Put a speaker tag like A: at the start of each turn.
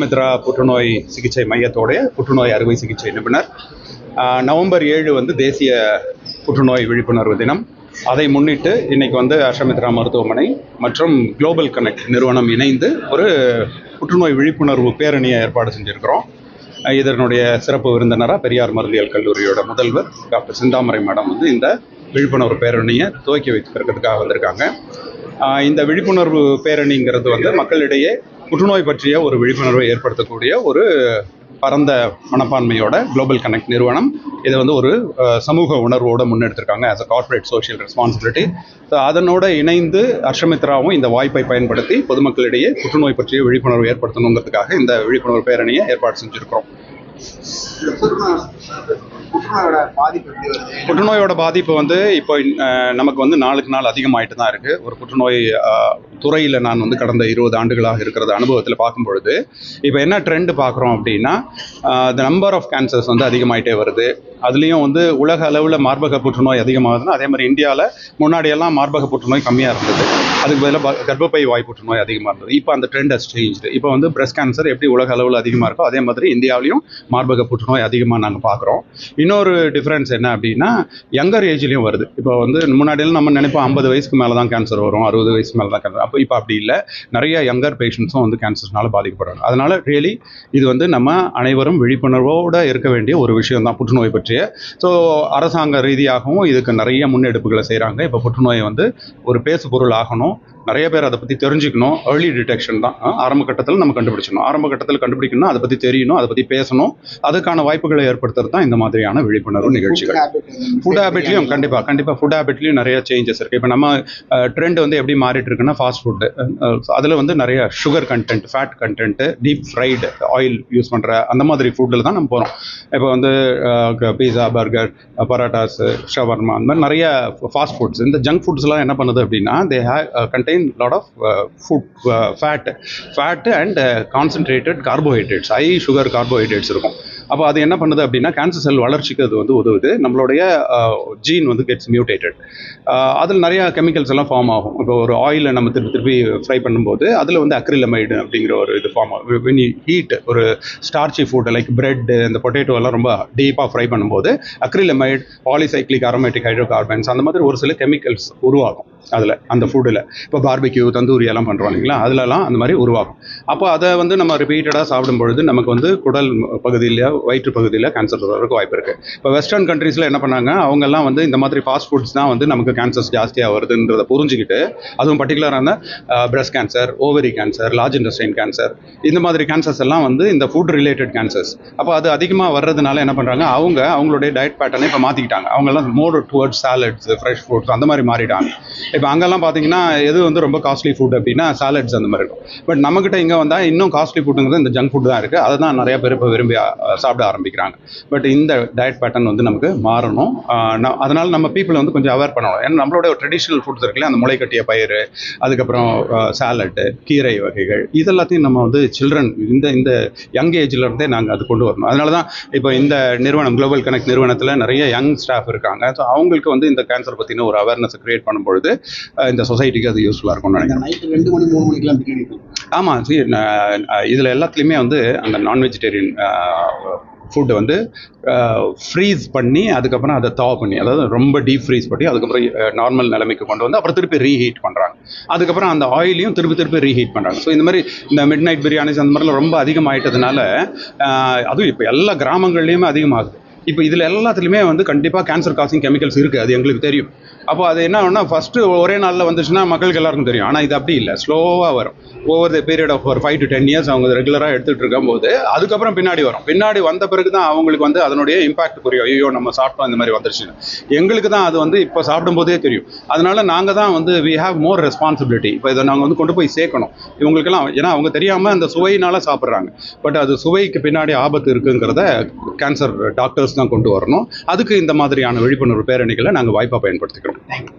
A: மித்ரா புற்றுநோய் சிகிச்சை மையத்தோடைய புற்றுநோய் அறுவை சிகிச்சை நிபுணர். நவம்பர் ஏழு வந்து தேசிய புற்றுநோய் விழிப்புணர்வு தினம். அதை முன்னிட்டு இன்னைக்கு வந்து அஷமித்ரா மருத்துவமனை மற்றும் குளோபல் கனெக்ட் நிறுவனம் இணைந்து ஒரு புற்றுநோய் விழிப்புணர்வு பேரணியை ஏற்பாடு செஞ்சுருக்கிறோம். இதனுடைய சிறப்பு விருந்தினராக பெரியார் மருந்தியல் கல்லூரியோட முதல்வர் டாக்டர் சிந்தாமரை மேடம் வந்து இந்த விழிப்புணர்வு பேரணியை துவக்கி வைத்திருக்கிறதுக்காக வந்திருக்காங்க. இந்த விழிப்புணர்வு பேரணிங்கிறது வந்து மக்களிடையே புற்றுநோய் பற்றிய ஒரு விழிப்புணர்வை ஏற்படுத்தக்கூடிய ஒரு பரந்த மனப்பான்மையோட குளோபல் கனெக்ட் நிறுவனம். இதை வந்து ஒரு சமூக உணர்வோடு முன்னெடுத்திருக்காங்க as a corporate social responsibility so அதனோட இணைந்து அர்ஷமித்ராவும் இந்த வாய்ப்பை பயன்படுத்தி பொதுமக்களிடையே புற்றுநோய் பற்றிய விழிப்புணர்வு ஏற்படுத்தணுங்கிறதுக்காக இந்த விழிப்புணர்வு பேரணியை ஏற்பாடு செஞ்சுருக்கிறோம்.
B: புற்றுநோயோட பாதிப்பு
A: புற்றுநோயோட பாதிப்பு வந்து இப்போ நமக்கு வந்து நாளுக்கு நாள் அதிகமாயிட்டு தான் இருக்கு. ஒரு புற்றுநோய் துறையில் நான் வந்து கடந்த இருபது ஆண்டுகளாக இருக்கிறத அனுபவத்தில் பார்க்கும் பொழுது இப்போ என்ன ட்ரெண்ட் பார்க்குறோம் அப்படின்னா த நம்பர் ஆஃப் கேன்சர்ஸ் வந்து அதிகமாயிட்டே வருது. அதுலேயும் வந்து உலக அளவில் மார்பக புற்றுநோய் அதிகமாகுதுன்னா அதே மாதிரி இந்தியாவில் முன்னாடியெல்லாம் மார்பக புற்றுநோய் கம்மியாக இருந்தது. அதுக்கு பதிலாக கர்ப்பப்பை வாய்ப்புற்று புற்றுநோய் அதிகமாக இருந்தது. இப்போ அந்த ட்ரெண்ட் ஹஸ் சேஞ்சு இப்போ வந்து பிரஸ்ட் கேன்சர் எப்படி உலக அளவில் அதிகமாக இருக்கோ அதே மாதிரி இந்தியாவிலையும் மார்பக புற்றுநோய் அதிகமாக நாங்கள் பார்க்குறோம் இன்னொரு டிஃப்ரென்ஸ் என்ன அப்படின்னா யங்கர் ஏஜ்லேயும் வருது. இப்போ வந்து முன்னாடியெல்லாம் நம்ம நினைப்போம் ஐம்பது வயசுக்கு மேலே தான் கேன்சர் வரும் அறுபது வயசுக்கு மேலே தான் கேன்சர் அப்போ இப்போ அப்படி இல்லை. நிறைய யங்கர் பேஷண்ட்ஸும் வந்து கேன்சர்னால பாதிக்கப்படுறாங்க. அதனால் ரியலி இது வந்து நம்ம அனைவரும் விழிப்புணர்வோடு இருக்க வேண்டிய ஒரு விஷயம் தான் புற்றுநோய் பற்றிய. ஸோ அரசாங்க ரீதியாகவும் இதுக்கு நிறைய முன்னெடுப்புகளை செய்கிறாங்க இப்போ புற்றுநோயை வந்து ஒரு பேசு பொருள் ஆகணும். நிறைய பேர் அதை பற்றி தெரிஞ்சுக்கணும். ஏர்லி டிடெக்ஷன் தான். ஆரம்ப கட்டத்தில் நம்ம கண்டுபிடிச்சணும் ஆரம்ப கட்டத்தில் கண்டுபிடிக்கணும்னா அதை பற்றி தெரியணும் அதை பற்றி பேசணும். அதுக்கான வாய்ப்புகளை ஏற்படுத்துறது தான் இந்த மாதிரியான விழிப்புணர்வு நிகழ்ச்சிகள். ஃபுட் ஹேபிட்லையும் கண்டிப்பாக கண்டிப்பாக ஃபுட் ஹேபிட்லையும் நிறைய சேஞ்சஸ் இருக்குது இப்போ நம்ம ட்ரெண்ட் வந்து எப்படி மாறிட்டு இருக்குன்னா ஃபாஸ்ட் ஃபுட்டு அதில் வந்து நிறைய sugar content fat content deep fried oil use பண்ணுற அந்த மாதிரி ஃபுட்டில் தான் நம்ம போகிறோம் இப்போ வந்து பீஸா பர்கர் பரோட்டாஸ் ஷவர்மா அந்த மாதிரி நிறைய ஃபாஸ்ட் ஃபுட்ஸ் இந்த ஜங்க் ஃபுட்ஸ்லாம் என்ன பண்ணுது அப்படின்னா they have contain lot of food fat fat and concentrated carbohydrates high sugar carbohydrates இருக்கும். அப்போ அது என்ன பண்ணுது அப்படின்னா கேன்சர் செல் வளர்ச்சிக்கு அது வந்து உதவுது. நம்மளுடைய uh, ஜீன் வந்து கெட்ஸ் மியூட்டேட்டட் uh, அதில் நிறைய கெமிக்கல்ஸ் எல்லாம் ஃபார்ம் ஆகும். இப்போ ஒரு ஆயிலை நம்ம திருப்பி திருப்பி ஃப்ரை பண்ணும்போது அதில் வந்து அக்ரிலமைடு அப்படிங்கிற ஒரு இது ஃபார்ம் ஆகும். வென் ஹீட் ஒரு ஸ்டார்ச்சி ஃபுட் லைக் பிரெட் இந்த பொட்டேட்டோ எல்லாம் ரொம்ப டீப்பாக ஃப்ரை பண்ணும்போது அக்ரிலமைட் பாலிசைக்ளிக் அரோமேட்டிக் ஹைட்ரோகார்பன்ஸ் அந்த மாதிரி ஒரு சில கெமிக்கல்ஸ் உருவாகும். அதில் அந்த ஃபுட்டில் இப்போ பார்பிக்யூ தந்தூரி எல்லாம் பண்ணுறோம் இல்லைங்களா? அதுலலாம் அந்த மாதிரி உருவாகும். அப்போ அதை வந்து நம்ம ரிப்பீட்டடாக சாப்பிடும் பொழுது நமக்கு வந்து குடல் பகுதியில் வயிற்று பகுதியில் கேன்சர் வர்றதுக்கு வாய்ப்பு இருக்குது இப்போ வெஸ்டர்ன் கண்ட்ரீஸில் என்ன பண்ணாங்க? அவங்கெல்லாம் வந்து இந்த மாதிரி ஃபாஸ்ட் ஃபுட்ஸ் தான் வந்து நமக்கு கேன்சர்ஸ் ஜாஸ்தியாக வருதுன்றதை புரிஞ்சுக்கிட்டு அதுவும் பர்டிகுலரான breast cancer ovary cancer large intestine cancer இந்த மாதிரி கேன்சர்ஸ் எல்லாம் வந்து இந்த ஃபுட் ரிலேட்டட் கேன்சர்ஸ் அப்போ அது அதிகமாக வர்றதுனால என்ன பண்ணுறாங்க அவங்க அவங்களுடைய டயட் பேட்டர்னை இப்போ மாற்றிக்கிட்டாங்க அவங்கெல்லாம் more towards salads fresh fruits அந்த மாதிரி மாறிட்டாங்க. இப்போ அங்கெல்லாம் பார்த்தீங்கன்னா எது வந்து ரொம்ப காஸ்ட்லி ஃபுட் அப்படின்னா சாலட்ஸ் அந்த மாதிரி இருக்கும். பட் நம்மக்கிட்ட இங்கே வந்தால் இன்னும் காஸ்ட்லி ஃபுட்டுங்கிறது இந்த ஜங்க் ஃபுட் தான் இருக்குது அதை தான் நிறையா பேர் இப்போ விரும்பி சாப்பிட ஆரம்பிக்கிறாங்க. பட் இந்த டயட் பேட்டர்ன் வந்து நமக்கு மாறணும். அதனால் நம்ம பீப்புளை வந்து கொஞ்சம் அவேர் பண்ணணும். ஏன்னா நம்மளோட ட்ரெடிஷ்னல் ஃபுட்ஸ் இருக்குல்ல அந்த முளைக்கட்டிய பயிறு அதுக்கப்புறம் சாலட்டு கீரை வகைகள் இதெல்லாத்தையும் நம்ம வந்து சில்ட்ரன் இந்த இந்த யங் இருந்தே நாங்கள் அது கொண்டு வரணும். அதனால தான் இப்போ இந்த நிறுவனம் குளோபல் கனெக்ட் நிறுவனத்தில் நிறைய யங் ஸ்டாஃப் இருக்காங்க. ஸோ அவங்களுக்கு வந்து இந்த கேன்சர் பற்றின ஒரு அவேர்னஸ் கிரியேட் பண்ணும்பொழுது இந்த சொசைட்டிக்கு அது யூஸ்ஃபுல்லாக இருக்கும்னு நினைக்கிறேன்.
B: நைட்டு ரெண்டு மணி மூணு மணிக்கெல்லாம் பிரியாணி
A: ஆமாம் நான் இதில் எல்லாத்துலேயுமே வந்து அந்த நான் வெஜிடேரியன் ஃபுட்டு வந்து ஃப்ரீஸ் பண்ணி அதுக்கப்புறம் அதை தவா பண்ணி அதாவது ரொம்ப டீப் ஃப்ரீஸ் பண்ணி அதுக்கப்புறம் நார்மல் நிலைமைக்கு கொண்டு வந்து அப்புறம் திருப்பி ரீஹீட் பண்ணுறாங்க அதுக்கப்புறம் அந்த ஆயிலையும் திருப்பி திருப்பி ரீஹீட் பண்ணுறாங்க ஸோ இந்த மாதிரி இந்த மிட் நைட் பிரியாணிஸ் அந்த மாதிரிலாம் ரொம்ப அதிகமாயிட்டதுனால அஹ், அதுவும் இப்போ எல்லா கிராமங்கள்லேயுமே அதிகமாகுது. இப்போ இதில் எல்லாத்துலேயுமே வந்து கண்டிப்பாக கேன்சர் காசிங் கெமிக்கல்ஸ் இருக்குது அது எங்களுக்கு தெரியும். அப்போ அது என்ன ஆகும்னா ஃபஸ்ட்டு ஒரே நாளில் வந்துச்சுன்னா மக்களுக்கு எல்லாருக்கும் தெரியும். ஆனால் இது அப்படி இல்லை ஸ்லோவாக வரும். ஓவர் த பீரியட் ஆஃப் ஒரு ஃபைவ் டு டென் இயர்ஸ் அவங்க ரெகுலராக எடுத்துகிட்டு இருக்கும்போது அதுக்கப்புறம் பின்னாடி வரும். பின்னாடி வந்த பிறகு தான் அவங்களுக்கு வந்து அதனுடைய இம்பாக்ட் புரியும். ஐயோ நம்ம சாப்பிட்டோம் இந்த மாதிரி வந்துருச்சுன்னு. எங்களுக்கு தான் அது வந்து இப்போ சாப்பிடும்போதே தெரியும். அதனால நாங்கள் தான் வந்து வி ஹேவ் மோர் ரெஸ்பான்சிபிலிட்டி இப்போ இதை நாங்கள் வந்து கொண்டு போய் சேர்க்கணும். இவங்களுக்கெல்லாம் ஏன்னா அவங்க தெரியாமல் அந்த சுவையினால் சாப்பிட்றாங்க. பட் அது சுவைக்கு பின்னாடி ஆபத்து இருக்குங்கிறத கேன்சர் டாக்டர்ஸ் தான் கொண்டு வரணும். அதுக்கு இந்த மாதிரியான விழிப்புணர்வு பேரணிகளை நாங்கள் வாய்ப்பாக பயன்படுத்திக்கிறோம்.
B: தேங்க்யூ